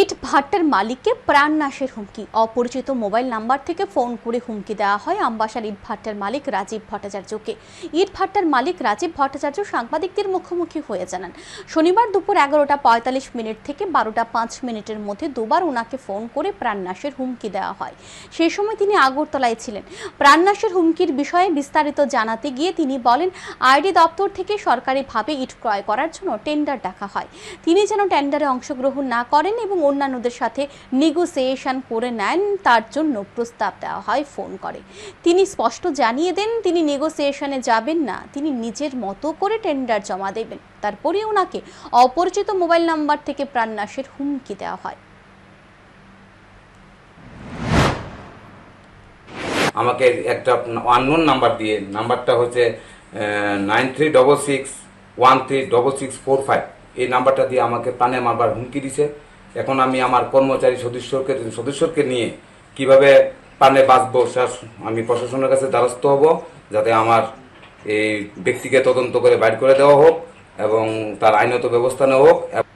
ইট ভাট্টার মালিককে প্রাণনাশের হুমকি। অপরিচিত মোবাইল নাম্বার থেকে ফোন করে হুমকি দেওয়া হয় আমবাসার ইট ভাট্টার মালিক রাজীব ভট্টাচার্যকে। ইট ভাট্টার মালিক রাজীব ভট্টাচার্য সাংবাদিকদের মুখোমুখি হয়ে জানান, শনিবার দুপুর এগারোটা পঁয়তাল্লিশ মিনিট থেকে বারোটা পাঁচ মিনিটের মধ্যে দুবার ওনাকে ফোন করে প্রাণনাশের হুমকি দেওয়া হয়। সেই সময় তিনি আগরতলায় ছিলেন। প্রাণনাশের হুমকির বিষয়ে বিস্তারিত জানাতে গিয়ে তিনি বলেন, আইডি দপ্তর থেকে সরকারিভাবে ইট ক্রয় করার জন্য টেন্ডার ডাকা হয়। তিনি যেন টেন্ডারে অংশগ্রহণ না করেন এবং অন্যান্যদের সাথে নেগোসিয়েশন করে নেন, তার জন্য প্রস্তাব দেওয়া হয়, ফোন করে। তিনি স্পষ্ট জানিয়ে দেন, তিনি নেগোসিয়েশনে যাবেন না, তিনি নিজের মতো করে টেন্ডার জমা দেবেন। তারপরে ওনাকে অপরিচিত মোবাইল নাম্বার থেকে প্রাণনাশের হুমকি দেওয়া হয়। আমাকে একটা আননোন নাম্বার দিয়ে নাম্বারটা হচ্ছে nine three double six one three double six four five এই নাম্বারটা দিয়ে আমাকে প্রাণে মারবার হুমকি দিছে। এখন আমি আমার কর্মচারী সদস্যকে সদস্যকে নিয়ে কীভাবে পানে বাঁচবো আমি প্রশাসনের কাছে দ্বারস্থ হব, যাতে আমার এই ব্যক্তিকে তদন্ত করে বাইর করে দেওয়া হোক এবং তার আইনত ব্যবস্থা নেওয়া হোক।